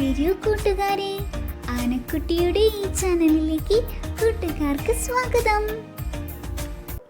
വരൂ കൂട്ടുകാരെ. ആനക്കുട്ടിയുടെ ഈ ചാനലിലേക്ക് കൂട്ടുകാർക്ക് സ്വാഗതം.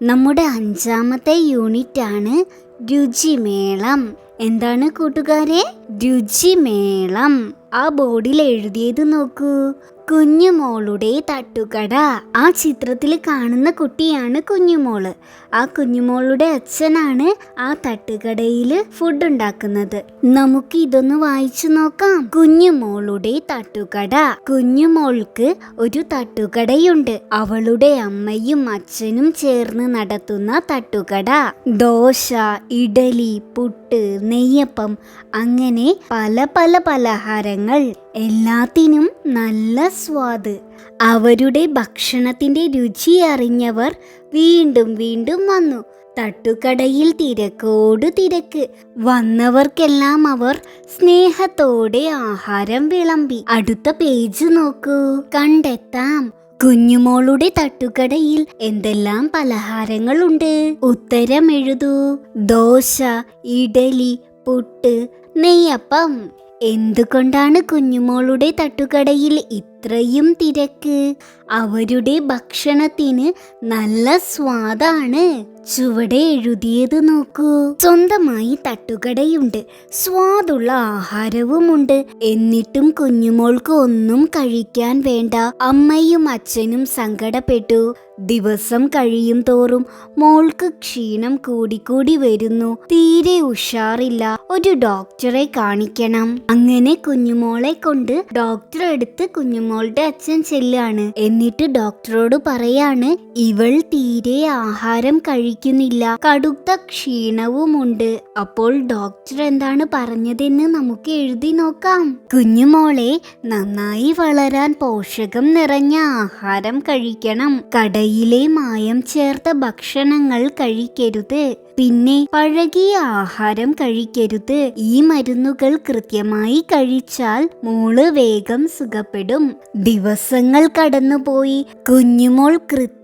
നമ്മുടെ അഞ്ചാമത്തെ യൂണിറ്റ് ആണ് രുചിമേളം. എന്താണ് കൂട്ടുകാരെ? രുചിമേളം. ആ ബോർഡിൽ എഴുതിയത് നോക്കൂ. കുഞ്ഞുമോളുടെ തട്ടുകട. ആ ചിത്രത്തിൽ കാണുന്ന കുട്ടിയാണ് കുഞ്ഞുമോൾ. ആ കുഞ്ഞുമോളുടെ അച്ഛനാണ് ആ തട്ടുകടയിൽ ഫുഡ് ഉണ്ടാക്കുന്നത്. നമുക്ക് ഇതൊന്ന് വായിച്ചു നോക്കാം. കുഞ്ഞുമോളുടെ തട്ടുകട. കുഞ്ഞുമോൾക്ക് ഒരു തട്ടുകടയുണ്ട്. അവളുടെ അമ്മയും അച്ഛനും ചേർന്ന് നടത്തുന്ന തട്ടുകട. ദോശ ഇഡലി പുട്ട് നെയ്യപ്പം അങ്ങനെ പല പല പലഹാരങ്ങൾ എല്ലാത്തിനും നല്ല സ്വാദ്. അവരുടെ ഭക്ഷണത്തിന്റെ രുചി അറിഞ്ഞവർ വീണ്ടും വീണ്ടും വന്നു. തട്ടുകടയിൽ തിരക്കോട് തിരക്ക്. വന്നവർക്കെല്ലാം അവർ സ്നേഹത്തോടെ ആഹാരം വിളമ്പി. അടുത്ത പേജ് നോക്കൂ. കണ്ടെത്താം. കുഞ്ഞുമോളുടെ തട്ടുകടയിൽ എന്തെല്ലാം പലഹാരങ്ങളുണ്ട്? ഉത്തരം എഴുതൂ ദോശ ഇഡലി പുട്ട് നെയ്യപ്പം. എന്തുകൊണ്ടാണ് കുഞ്ഞുമോളുടെ തട്ടുകടയിൽ ഇത്രയും തിരക്ക്. അവരുടെ ഭക്ഷണത്തിന് നല്ല സ്വാദാണ്. ചുവടെ എഴുതിയത് നോക്കൂ. സ്വന്തമായി തട്ടുകടയുണ്ട്. സ്വാദുള്ള ആഹാരവുമുണ്ട്. എന്നിട്ടും കുഞ്ഞുമോൾക്ക് ഒന്നും കഴിക്കാൻ വേണ്ട. അമ്മയും അച്ഛനും സങ്കടപ്പെട്ടു. ദിവസം കഴിയും തോറും മോൾക്ക് ക്ഷീണം കൂടിക്കൂടി വരുന്നു. തീരെ ഉഷാറില്ല. ഒരു ഡോക്ടറെ കാണിക്കണം. അങ്ങനെ കുഞ്ഞുമോളെ കൊണ്ട് ഡോക്ടറെ അടുത്ത് കുഞ്ഞുമോളുടെ അച്ഛൻ ചെല്ലാണ്. എന്നിട്ട് ഡോക്ടറോട് പറയാണ് ഇവൾ തീരെ ആഹാരം കഴിക്കുന്നില്ല. കടുത്ത ക്ഷീണവുമുണ്ട്. അപ്പോൾ ഡോക്ടർ എന്താണ് പറഞ്ഞതെന്ന് നമുക്ക് എഴുതി നോക്കാം. കുഞ്ഞുമോളെ നന്നായി വളരാൻ പോഷകം നിറഞ്ഞ ആഹാരം കഴിക്കണം. കടയിലെ മായം ചേർത്ത ഭക്ഷണങ്ങൾ കഴിക്കരുത്. പിന്നെ പഴകിയ ആഹാരം കഴിക്കരുത്. ഈ മരുന്നുകൾ കൃത്യമായി കഴിച്ചാൽ മോൾ വേഗം സുഖപ്പെടും. ദിവസങ്ങൾ കടന്നുപോയി. കുഞ്ഞുമോൾ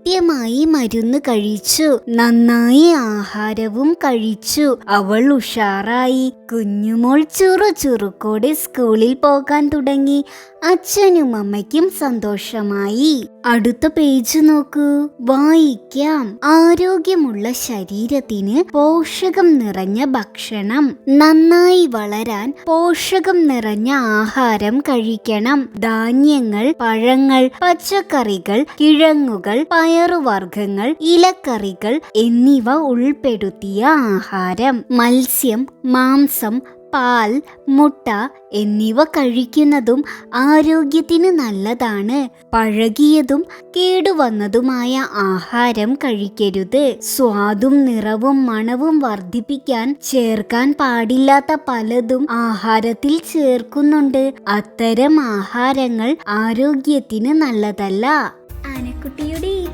കൃത്യമായി മരുന്ന് കഴിച്ചു. നന്നായി ആഹാരവും കഴിച്ചു. അവൾ ഉഷാറായി. കുഞ്ഞുമോൾ ചുറു ചുറുക്കോടെ സ്കൂളിൽ പോകാൻ തുടങ്ങി. അച്ഛനും അമ്മയ്ക്കും സന്തോഷമായി. അടുത്ത പേജ് നോക്കൂ. വായിക്കാം. ആരോഗ്യമുള്ള ശരീരത്തിന് പോഷകം നിറഞ്ഞ ഭക്ഷണം. നന്നായി വളരാൻ പോഷകം നിറഞ്ഞ ആഹാരം കഴിക്കണം. ധാന്യങ്ങൾ പഴങ്ങൾ പച്ചക്കറികൾ കിഴങ്ങുകൾ പയറുവർഗങ്ങൾ ഇലക്കറികൾ എന്നിവ ഉൾപ്പെടുത്തിയ ആഹാരം. മത്സ്യം മാംസം പാൽ മുട്ട എന്നിവ കഴിക്കുന്നതും ആരോഗ്യത്തിന് നല്ലതാണ്. പഴകിയതും കേടുവന്നതുമായ ആഹാരം കഴിക്കരുത്. സ്വാദും നിറവും മണവും വർദ്ധിപ്പിക്കാൻ ചേർക്കാൻ പാടില്ലാത്ത പലതും ആഹാരത്തിൽ ചേർക്കുന്നുണ്ട്. അത്തരം ആഹാരങ്ങൾ ആരോഗ്യത്തിന് നല്ലതല്ല.